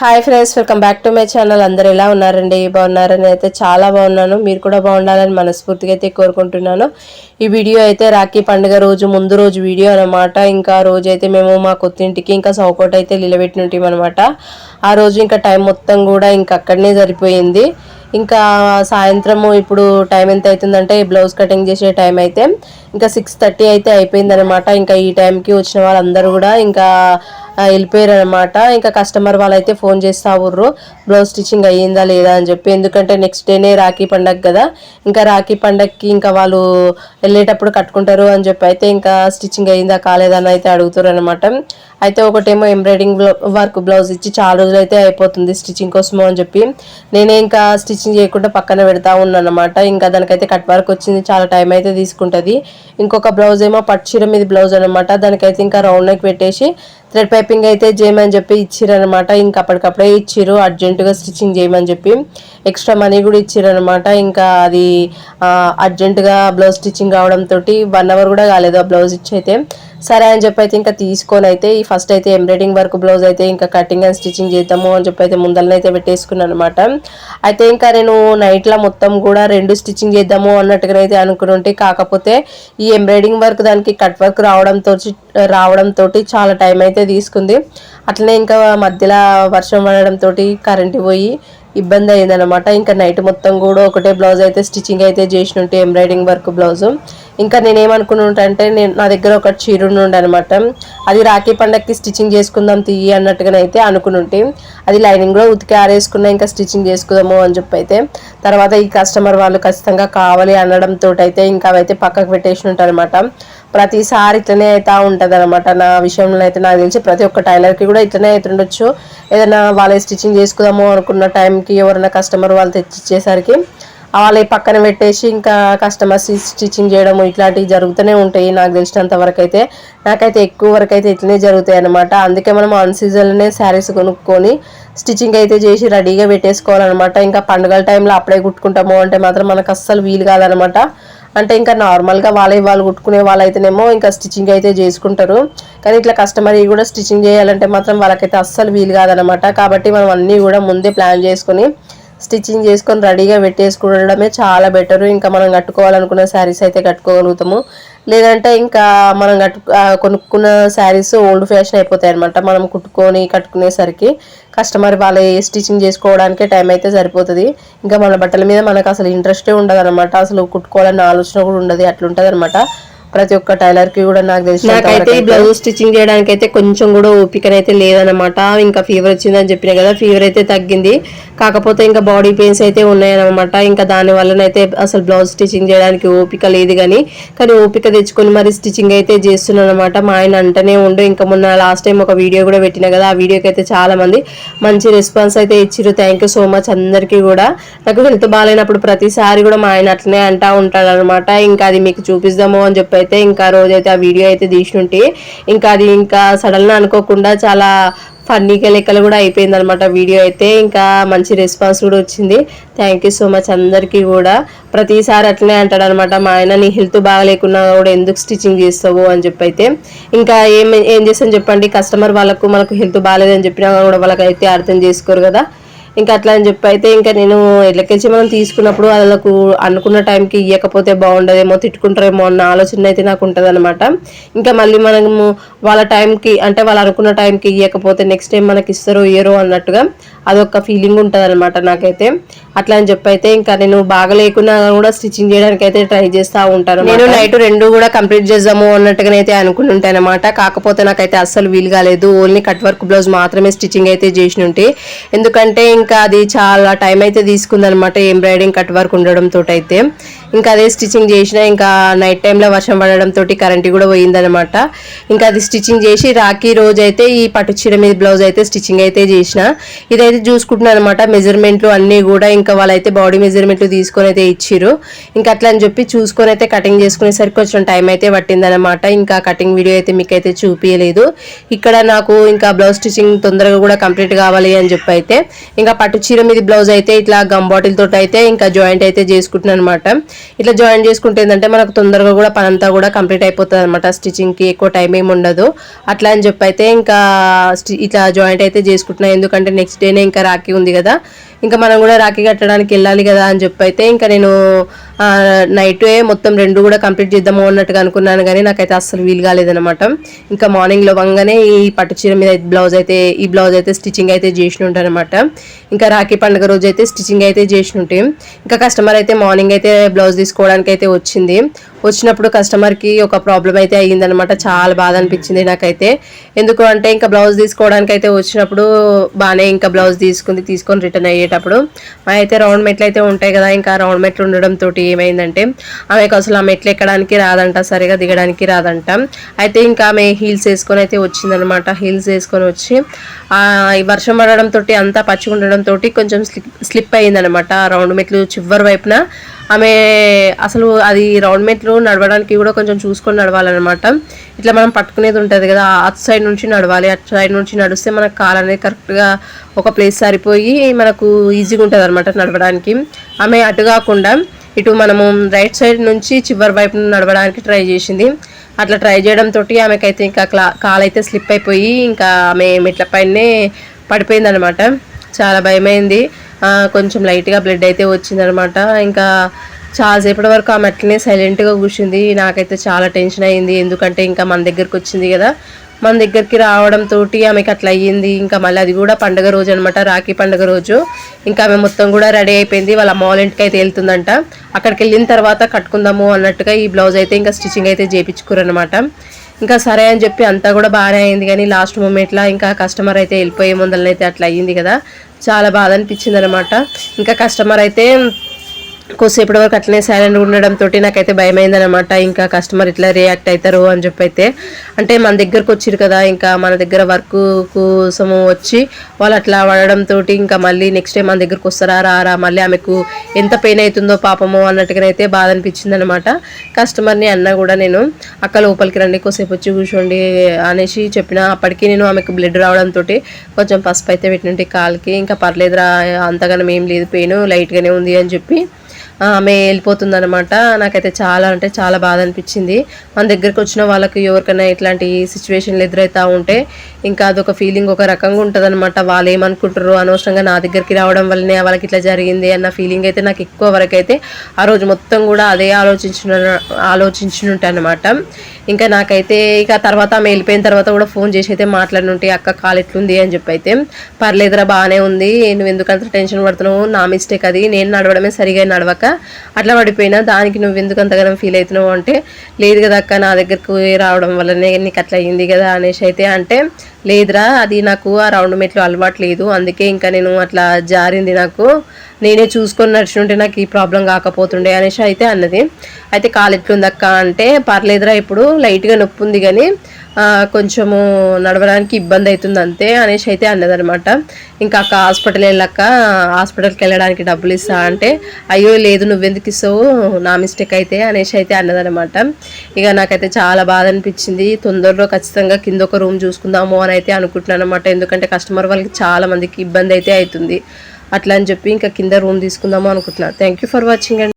Hi friends welcome back to my channel. అందరు ఎలా ఉన్నారండి? బాగున్నారని అయితే చాలా బాగున్నాను. మీరు కూడా బాగుండాలని మనస్ఫూర్తిగా అయితే కోరుకుంటున్నాను. ఈ వీడియో అయితే రాఖీ పండుగ రోజు ముందు రోజు వీడియో అనమాట ఇంకా రోజు అయితే మేము మా కొత్తింటికి ఇంకా సౌకోట అయితే నిలబెట్టినట్టు అనమాట ఆ రోజు ఇంకా టైం మొత్తం కూడా ఇంకా అక్కడనే సరిపోయింది. ఇంకా సాయంత్రము ఇప్పుడు టైం ఎంత అవుతుందంటే బ్లౌజ్ కటింగ్ చేసే టైం అయితే ఇంకా సిక్స్ థర్టీ అయితే అయిపోయింది అనమాట ఇంకా ఈ టైంకి వచ్చిన వాళ్ళందరూ కూడా ఇంకా వెళ్ళిపోయారు అనమాట ఇంకా కస్టమర్ వాళ్ళైతే ఫోన్ చేస్తా ఉర్రు బ్లౌజ్ స్టిచ్చింగ్ అయ్యిందా లేదా? అని చెప్పి. ఎందుకంటే నెక్స్ట్ డేనే రాఖీ పండగ కదా. ఇంకా రాఖీ పండగకి ఇంకా వాళ్ళు వెళ్ళేటప్పుడు కట్టుకుంటారు అని చెప్పి అయితే ఇంకా స్టిచ్చింగ్ అయ్యిందా కాలేదా అని అయితే అడుగుతారు అనమాట అయితే ఒకటేమో ఎంబ్రాయిడింగ్ వర్క్ బ్లౌజ్ ఇచ్చి చాలా రోజులు అయితే అయిపోతుంది స్టిచ్చింగ్ కోసము అని చెప్పి. నేనే ఇంకా స్టిచ్చింగ్ చేయకుండా పక్కన పెడతా ఉన్నాను అనమాట ఇంకా దానికైతే కట్ వర్క్ వచ్చింది చాలా టైం అయితే తీసుకుంటుంది. ఇంకొక బ్లౌజ్ ఏమో పట్టు చీర మీద బ్లౌజ్ అనమాట దానికైతే ఇంకా రౌండ్ నెక్ పెట్టేసి థ్రెడ్ పైపింగ్ అయితే చేయమని చెప్పి ఇచ్చిరనమాట ఇంకా అప్పటికప్పుడే ఇచ్చిర్రు. అర్జెంటుగా స్టిచ్చింగ్ చేయమని చెప్పి ఎక్స్ట్రా మనీ కూడా ఇచ్చిరనమాట ఇంకా అది అర్జెంటుగా బ్లౌజ్ స్టిచ్చింగ్ కావడంతో వన్ అవర్ కూడా కాలేదు ఆ బ్లౌజ్ ఇచ్చి అయితే. సరే అని చెప్పి అయితే ఇంకా తీసుకొని అయితే ఈ ఫస్ట్ అయితే ఎంబ్రాయిడింగ్ వర్క్ బ్లౌజ్ అయితే ఇంకా కటింగ్ అండ్ స్టిచ్చింగ్ చేద్దాము అని చెప్పి అయితే ముందరనే అయితే పెట్టేసుకున్నాను అనమాట అయితే ఇంకా నేను నైట్లో మొత్తం కూడా రెండు స్టిచ్చింగ్ చేద్దాము అన్నట్టుగా అయితే అనుకుని ఉంటే కాకపోతే ఈ ఎంబ్రాయిడింగ్ వర్క్ దానికి కట్ వర్క్ రావడంతో రావడంతో చాలా టైం అయితే తీసుకుంది. అట్లనే ఇంకా మధ్యలో వర్షం పడడంతో కరెంట్ పోయి ఇబ్బంది అయిందనమాట ఇంకా నైట్ మొత్తం కూడా ఒకటే బ్లౌజ్ అయితే స్టిచ్చింగ్ అయితే చేసినట్టు ఎంబ్రాయిడింగ్ వర్క్ బ్లౌజ్ ఇంకా నేనేమనుకున్నట్టంటే నేను నా దగ్గర ఒక చీర ఉండే అనమాట అది రాఖీ పండగకి స్టిచ్చింగ్ చేసుకుందాం తీయి అన్నట్టుగానైతే అనుకునుంటే అది లైనింగ్ కూడా ఉతికి ఆరేసుకున్నా ఇంకా స్టిచ్చింగ్ చేసుకుందాము అని చెప్పి అయితే తర్వాత ఈ కస్టమర్ వాళ్ళు ఖచ్చితంగా కావాలి అనడంతో అయితే ఇంకా అవైతే పక్కకు పెట్టేసి ఉంటారు అనమాట ప్రతిసారి ఇట్లనే అవుతా ఉంటుంది అనమాట నా విషయంలో అయితే నాకు తెలిసి ప్రతి ఒక్క టైలర్కి కూడా ఇట్లనే అవుతుండొచ్చు ఏదైనా వాళ్ళే స్టిచ్చింగ్ చేసుకుందాము అనుకున్న టైంకి ఎవరైనా కస్టమర్ వాళ్ళు తెచ్చిచ్చేసరికి వాళ్ళ పక్కన పెట్టేసి ఇంకా కస్టమర్స్ స్టిచ్చింగ్ చేయడము ఇట్లాంటివి జరుగుతూనే ఉంటాయి నాకు తెలిసినంత వరకు అయితే నాకైతే ఎక్కువ వరకు అయితే ఇట్లనే జరుగుతాయి అనమాట అందుకే మనం ఆన్ సీజన్లోనే శారీస్ కొనుక్కొని స్టిచ్చింగ్ అయితే చేసి రెడీగా పెట్టేసుకోవాలన్నమాట. ఇంకా పండుగల టైంలో అప్పుడే కుట్టుకుంటాము అంటే మాత్రం మనకు అస్సలు వీలు కాదనమాట అంటే ఇంకా నార్మల్గా వాళ్ళే వాళ్ళు కుట్టుకునే వాళ్ళైతేనేమో ఇంకా స్టిచ్చింగ్ అయితే చేసుకుంటారు. కానీ ఇట్లా కస్టమర్ కూడా స్టిచ్చింగ్ చేయాలంటే మాత్రం వాళ్ళకైతే అస్సలు వీలు కాదనమాట కాబట్టి మనం అన్నీ కూడా ముందే ప్లాన్ చేసుకొని స్టిచ్చింగ్ చేసుకొని రెడీగా పెట్టేసుకోవడమే చాలా బెటర్. ఇంకా మనం కట్టుకోవాలనుకున్న శారీస్ అయితే కట్టుకోగలుగుతాము. లేదంటే ఇంకా మనం కట్టు కొనుక్కున్న శారీస్ ఓల్డ్ ఫ్యాషన్ అయిపోతాయి అనమాట మనం కుట్టుకొని కట్టుకునేసరికి కస్టమర్ వాళ్ళ స్టిచ్చింగ్ చేసుకోవడానికే టైం అయితే సరిపోతుంది. ఇంకా మన బట్టల మీద మనకు అసలు ఇంట్రెస్టే ఉండదు అనమాట అసలు కుట్టుకోవాలన్న ఆలోచన కూడా ఉండదు. అట్లుంటుంది అనమాట ప్రతి ఒక్క టైలర్కి కూడా నాకు తెలిసి నాకైతే ఈ బ్లౌజ్ స్టిచ్చింగ్ చేయడానికి అయితే కొంచెం కూడా ఓపికనైతే లేదనమాట ఇంకా ఫీవర్ వచ్చిందని చెప్పిన కదా ఫీవర్ అయితే తగ్గింది. కాకపోతే ఇంకా బాడీ పెయిన్స్ అయితే ఉన్నాయన్నమాట. ఇంకా దాని వల్లనైతే అసలు బ్లౌజ్ స్టిచ్చింగ్ చేయడానికి ఓపిక లేదు కానీ కానీ ఓపిక తెచ్చుకొని మరి స్టిచ్చింగ్ అయితే చేస్తున్నాను అనమాట మా ఆయన అంటనే ఉండు ఇంకా మొన్న లాస్ట్ టైం ఒక వీడియో కూడా పెట్టిన కదా ఆ వీడియోకి అయితే చాలా మంది మంచి రెస్పాన్స్ అయితే ఇచ్చిర్రు. థ్యాంక్ యూ సో మచ్ అందరికీ కూడా. నాకు హెల్త్ బాగాలేనప్పుడు ప్రతిసారి కూడా మా ఆయన అట్లనే అంటా ఉంటాడు అనమాట ఇంకా అది మీకు చూపిద్దాము అని చెప్పి అయితే ఇంకా రోజైతే ఆ వీడియో అయితే తీసినుంటే ఇంకా అది ఇంకా సడన్ అనుకోకుండా చాలా ఫన్నీగా లెక్కలు కూడా అయిపోయింది అనమాట వీడియో అయితే. ఇంకా మంచి రెస్పాన్స్ కూడా వచ్చింది. థ్యాంక్ యూ సో మచ్ అందరికీ కూడా. ప్రతిసారి అట్లనే అంటాడు అనమాట మా ఆయన నీ హెల్త్ బాగాలేకున్నా కూడా ఎందుకు స్టిచ్చింగ్ చేస్తావు? అని చెప్పి అయితే ఇంకా ఏం ఏం చేస్తాను చెప్పండి కస్టమర్ వాళ్ళకు మనకు హెల్త్ బాగాలేదని చెప్పినా కూడా వాళ్ళకైతే అర్థం చేసుకోరు కదా. ఇంకా అట్లా అని చెప్పి అయితే ఇంకా నేను ఎట్లకెళ్ళి మనం తీసుకున్నప్పుడు వాళ్ళకు అనుకున్న టైంకి ఇవ్వకపోతే బాగుండదేమో తిట్టుకుంటారేమో అన్న ఆలోచన అయితే నాకు ఉంటుంది అనమాట ఇంకా మళ్ళీ మనము వాళ్ళ టైంకి అంటే వాళ్ళు అనుకున్న టైంకి ఇవ్వకపోతే నెక్స్ట్ టైం మనకి ఇస్తారో ఇయ్యరో అన్నట్టుగా అదొక ఫీలింగ్ ఉంటుంది అనమాట నాకైతే. అట్లా అని చెప్పి అయితే ఇంకా నేను బాగా లేకున్నా కూడా స్టిచ్చింగ్ చేయడానికి అయితే ట్రై చేస్తూ ఉంటాను నేను నైట్ రెండు కూడా కంప్లీట్ చేద్దాము అన్నట్టుగా అయితే అనుకుని ఉంటాను అనమాట కాకపోతే నాకైతే అస్సలు వీలు కాలేదు. ఓన్లీ కట్ వర్క్ బ్లౌజ్ మాత్రమే స్టిచ్చింగ్ అయితే చేసి ఉంటే. ఎందుకంటే ఇంకా అది చాలా టైం అయితే తీసుకుందనమాట ఎంబ్రాయిడింగ్ కట్ వర్క్ ఉండడంతో అయితే ఇంకా అదే స్టిచ్చింగ్ చేసిన ఇంకా నైట్ టైంలో వర్షం పడడంతో కరెంట్ కూడా పోయిందనమాట ఇంకా అది స్టిచ్చింగ్ చేసి రాఖీ రోజు అయితే ఈ పట్టు చీర మీద బ్లౌజ్ అయితే స్టిచ్చింగ్ అయితే చేసిన. ఇదైతే చూసుకుంటున్నాను అనమాట మెజర్మెంట్లు అన్నీ కూడా. ఇంకా వాళ్ళైతే బాడీ మెజర్మెంట్లు తీసుకొని అయితే ఇచ్చిర్రు. ఇంకా అట్లా అని చెప్పి చూసుకొని అయితే కటింగ్ చేసుకునేసరికి కొంచెం టైం అయితే పట్టిందనమాట ఇంకా కటింగ్ వీడియో అయితే మీకైతే చూపించలేదు ఇక్కడ నాకు ఇంకా బ్లౌజ్ స్టిచ్చింగ్ తొందరగా కూడా కంప్లీట్ కావాలి అని చెప్పి అయితే ఇంకా పట్టు చీర మీద బ్లౌజ్ అయితే ఇట్లా గమ్ బాటిల్ తోటి అయితే ఇంకా జాయింట్ అయితే చేసుకుంటున్నాను అనమాట ఇట్లా జాయింట్ చేసుకుంటే ఏంటంటే మనకు తొందరగా కూడా పనంతా కూడా కంప్లీట్ అయిపోతుంది అనమాట స్టిచ్చింగ్కి ఎక్కువ టైం ఏమి ఉండదు. అట్లా అని చెప్పి అయితే ఇంకా ఇట్లా జాయింట్ అయితే చేసుకుంటున్నాను ఎందుకంటే నెక్స్ట్ డే ఇంకా రాఖీ ఉంది కదా. ఇంకా మనం కూడా రాఖీ కట్టడానికి వెళ్ళాలి కదా అని చెప్పి అయితే ఇంకా నేను నైట్ మొత్తం రెండు కూడా కంప్లీట్ చేద్దాము అన్నట్టుగా అనుకున్నాను కానీ నాకైతే అస్సలు వీలు కాలేదనమాట ఇంకా మార్నింగ్ లోవంగానే ఈ పట్టు చీర మీద బ్లౌజ్ అయితే ఈ బ్లౌజ్ అయితే స్టిచ్చింగ్ అయితే చేసి అనమాట ఇంకా రాఖీ పండుగ రోజు అయితే స్టిచ్చింగ్ అయితే చేసి ఉంటే ఇంకా కస్టమర్ అయితే మార్నింగ్ అయితే బ్లౌజ్ తీసుకోవడానికి అయితే వచ్చింది. వచ్చినప్పుడు కస్టమర్కి ఒక ప్రాబ్లం అయితే అయ్యిందనమాట చాలా బాధ అనిపించింది నాకైతే. ఎందుకు అంటే ఇంకా బ్లౌజ్ తీసుకోవడానికి అయితే వచ్చినప్పుడు బాగానే ఇంకా బ్లౌజ్ తీసుకుంది తీసుకొని రిటర్న్ అయ్యే మా అయితే రౌండ్ మెట్లు అయితే ఉంటాయి కదా ఇంకా రౌండ్ మెట్లు ఉండడం తోటి ఏమైందంటే ఆమెకు అసలు ఆ మెట్లు ఎక్కడానికి రాదంట సరిగా దిగడానికి రాదంట. అయితే ఇంకా ఆమె హీల్స్ వేసుకొని అయితే వచ్చిందనమాట. హీల్స్ వేసుకొని వచ్చి ఈ వర్షం పడడంతో తోటి అంతా పచ్చిగా ఉండడంతో తోటి కొంచెం స్లిప్ స్లిప్ అయ్యిందనమాట ఆ రౌండ్ మెట్లు చివరి వైపున ఆమె అసలు అది రౌండ్ మెట్లు నడవడానికి కూడా కొంచెం చూసుకొని నడవాలన్నమాట. ఇట్లా మనం పట్టుకునేది ఉంటుంది కదా అటు సైడ్ నుంచి నడవాలి అటు సైడ్ నుంచి నడిస్తే మనకు కాలు అనేది కరెక్ట్గా ఒక ప్లేస్ సరిపోయి మనకు ఈజీగా ఉంటుంది అనమాట నడవడానికి. ఆమె అటు కాకుండా ఇటు మనము రైట్ సైడ్ నుంచి చివరి వైపు నడవడానికి ట్రై చేసింది. అట్లా ట్రై చేయడం తోటి ఆమెకైతే ఇంకా క్లా అయితే స్లిప్ అయిపోయి ఇంకా ఆమె మెట్ల పైనే పడిపోయింది అనమాట చాలా భయమైంది. కొంచెం లైట్గా బ్లడ్ అయితే వచ్చిందనమాట. ఇంకా చాలాసేపటి వరకు ఆమె అట్లనే సైలెంట్గా కూర్చుంది. నాకైతే చాలా టెన్షన్ అయ్యింది. ఎందుకంటే ఇంకా మన దగ్గరకు వచ్చింది కదా. మన దగ్గరికి రావడంతో ఆమెకి అట్లా అయ్యింది. ఇంకా మళ్ళీ అది కూడా పండుగ రోజు అనమాట రాఖీ పండగ రోజు. ఇంకా ఆమె మొత్తం కూడా రెడీ అయిపోయింది. వాళ్ళ మాల్ ఇంటికి అయితే వెళ్తుందంట. అక్కడికి వెళ్ళిన తర్వాత కట్టుకుందాము అన్నట్టుగా ఈ బ్లౌజ్ అయితే ఇంకా స్టిచ్చింగ్ అయితే చేయించుకోరనమాట ఇంకా సరే అని చెప్పి అంతా కూడా బాగానే అయింది. కానీ లాస్ట్ మూమెంట్లో ఇంకా కస్టమర్ అయితే వెళ్ళిపోయే ముందలనైతే అట్లా అయ్యింది కదా. చాలా బాధ అనిపించింది అనమాట ఇంకా కస్టమర్ అయితే కొద్దిసేపటి వరకు అట్లనే సైలెంట్ ఉండడం తోటి నాకైతే భయమైందనమాట ఇంకా కస్టమర్ ఇట్లా రియాక్ట్ అవుతారు అని చెప్పి అయితే అంటే మన దగ్గరకు వచ్చిరు కదా ఇంకా మన దగ్గర వర్క్ కోసము వచ్చి వాళ్ళు అట్లా పడడంతో ఇంకా మళ్ళీ నెక్స్ట్ టైం మన దగ్గరకు వస్తారా రారా మళ్ళీ ఆమెకు ఎంత పెయిన్ అవుతుందో పాపమో అన్నట్టుగానైతే బాధ అనిపించింది అనమాట కస్టమర్ని అన్నా కూడా నేను అక్క లోపలికి రండి కొద్దిసేపు వచ్చి కూర్చోండి అనేసి చెప్పిన. అప్పటికి నేను ఆమెకు బ్లడ్ రావడంతో కొంచెం పసుపు అయితే పెట్టినట్టు కాలుకి. ఇంకా పర్లేదురా అంతగానం ఏం లేదు పెయిన్ లైట్గానే ఉంది అని చెప్పి ఆమె వెళ్ళిపోతుందనమాట నాకైతే చాలా అంటే చాలా బాధ అనిపించింది. మన దగ్గరకు వచ్చిన వాళ్ళకి ఎవరికైనా ఇట్లాంటి సిచ్యువేషన్లు ఎదురవుతూ ఉంటే ఇంకా అదొక ఫీలింగ్ ఒక రకంగా ఉంటుంది అనమాట వాళ్ళు ఏమనుకుంటారు అనవసరంగా నా దగ్గరికి రావడం వల్లనే వాళ్ళకి ఇట్లా జరిగింది అన్న ఫీలింగ్ అయితే నాకు ఎక్కువ వరకు అయితే ఆ రోజు మొత్తం కూడా అదే ఆలోచించిన ఆలోచించుంటాను అనమాట ఇంకా నాకైతే ఇక తర్వాత ఆమె వెళ్ళిపోయిన తర్వాత కూడా ఫోన్ చేసి అయితే మాట్లాడినుంటే అక్క కాలు ఎట్లుంది? అని చెప్పి అయితే పర్లేదురా బాగానే ఉంది. నువ్వు ఎందుకంత టెన్షన్ పడుతున్నావు? నా మిస్టేక్ అది. నేను నడవడమే సరిగా నడవక అట్లా పడిపోయినా. దానికి నువ్వు ఎందుకు అంతగానం ఫీల్ అవుతున్నావు? అంటే లేదు కదా అక్క నా దగ్గరకు రావడం వల్లనే నీకు అట్లా అయ్యింది కదా అనేసి అయితే అంటే లేదురా అది నాకు ఆ రౌండ్ మెట్లు అలవాటు లేదు. అందుకే ఇంకా నేను అట్లా జారింది నాకు. నేనే చూసుకొని నడిచుంటే నాకు ఈ ప్రాబ్లం కాకపోతుండే అనేసి అయితే అన్నది. అయితే కాలు ఎట్లుంది అక్క అంటే పర్లేదురా ఇప్పుడు లైట్గా నొప్పి ఉంది కానీ కొంచెము నడవడానికి ఇబ్బంది అవుతుంది అంతే అనేసి అయితే అన్నదనమాట. ఇంకా అక్క హాస్పిటల్ వెళ్ళాక హాస్పిటల్కి వెళ్ళడానికి డబ్బులు ఇస్తా అంటే అయ్యో లేదు నువ్వెందుకు ఇస్తావు నా మిస్టేక్ అయితే అనేసి అయితే అన్నదనమాట. ఇక నాకైతే చాలా బాధ అనిపించింది. తొందరలో ఖచ్చితంగా కింద ఒక రూమ్ చూసుకుందాము అని అయితే అనుకుంటున్నాను అనమాట ఎందుకంటే కస్టమర్ వాళ్ళకి చాలా మందికి ఇబ్బంది అయితే అవుతుంది. అట్లా అని చెప్పి ఇంకా కింద రూమ్ తీసుకుందాము అనుకుంటున్నాను థ్యాంక్ యూ ఫర్ వాచింగ్ అండి